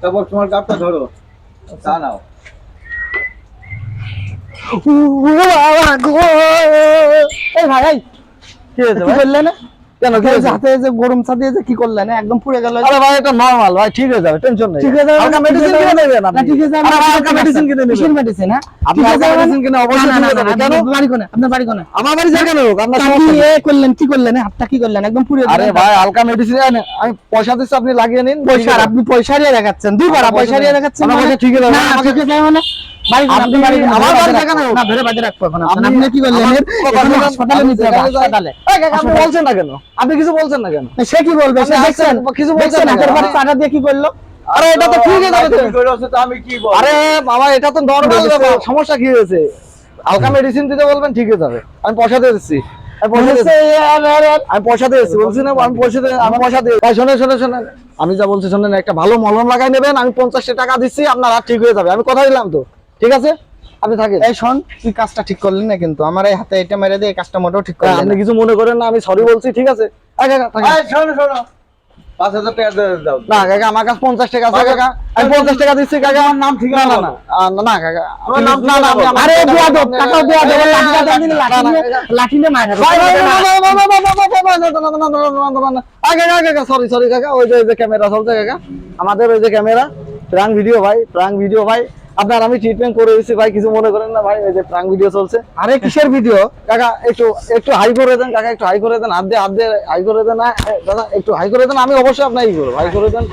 তারপর তোমার কাপটা ধরো। আচ্ছা। তা নাও ও বাবা গো। এই ভাই কি হয়েছে বললে না? কেন কি এই যে হয়েছে? হাতে যে গরম চা দিয়ে যে কি করলেন একদম পুড়ে গেল আরে ভাই এটা নরমাল ভাই ঠিক হয়ে যাবে টেনশন নেই ঠিক আছে হালকা মেডিসিন কিনে নেবেন আপনি ঠিক আছে আরে ভাই, মেডিসিন কিনে নেবেন মেডিসিন হ্যাঁ আপনি ঠিক আছে, হালকা মানে- medicine কিনে অবশ্যই না, না, ঠিক হয়ে না, যাবে। না, কেন? বাড়ি কোনে আপনার বাড়ি কোনে আমার বাড়ি যেখানে হোক আপনি সমস্যা নেই। করলেন কি করলেন হ্যাঁ? হাতটা কি করলেন একদম পুড়ে আরে ভাই হালকা মেডিসিন আমি পয়সা দিচ্ছি আপনি লাগিয়ে নিন পয়সা আপনি পয়সা দিয়ে দেখাচ্ছেন আমার পয়সা দিয়ে দেখাচ্ছেন মানে? ঠিক আছে, না, ঠিক মানে আমার বাড়ি। না রাখব এখন আপনি। কি হাসপাতালে আমি নিতে হবে। হাসপাতালে আপনি বলছেন না কেন? আপনি কিছু বলছেন না কেন? সে কি বলবে? সে দেখছেন কিছু বলছেন হাতের কেন? পরে দিয়ে কি করল? আরে এটা তো ঠিক যাবে তো। তুমি করে আসছো তো আমি কি বলব? আরে বাবা এটা তো নরমাল ব্যাপার। সমস্যা কি হয়েছে? হালকা মেডিসিন দিতে বলবেন ঠিক হয়ে যাবে। আমি পয়সা দিয়ে দিচ্ছি। আমি পয়সা দিয়েছি বলছি না আমি পয়সা দিয়ে আমি পয়সা দিয়ে শোনেন শোনেন শোনেন। আমি যা বলছি শোনেন একটা ভালো মলম লাগাই নেবেন আমি পঞ্চাশটা টাকা দিচ্ছি আপনার হাত ঠিক হয়ে যাবে। আমি কথা দিলাম তো। ঠিক আছে আপনি থাকেন এই শোন তুই কাজটা ঠিক করলি না কিন্তু আমার এই হাতে এটা মেরে দিয়ে কাজটা মোটেও ঠিক করলেন আপনি কিছু মনে করেন না আমি সরি বলছি ঠিক আছে পঞ্চাশ টাকা সরি সরি ওই যে ক্যামেরা আমাদের ওই যে ক্যামেরা প্রাং ভিডিও ভাই প্রাং ভিডিও ভাই আপনার আমি ট্রিটমেন্ট করে দিচ্ছি ভাই কিছু মনে করেন না ভাই এই যে প্রাং ভিডিও চলছে। আরে কিসের ভিডিও কাকা একটু একটু হাই করে দেন কাকা একটু হাই করে দেন হাত দিয়ে হাত দিয়ে হাই করে দেন না, দাদা একটু হাই করে দেন আমি অবশ্যই আপনার ই করব হাই করে দেন।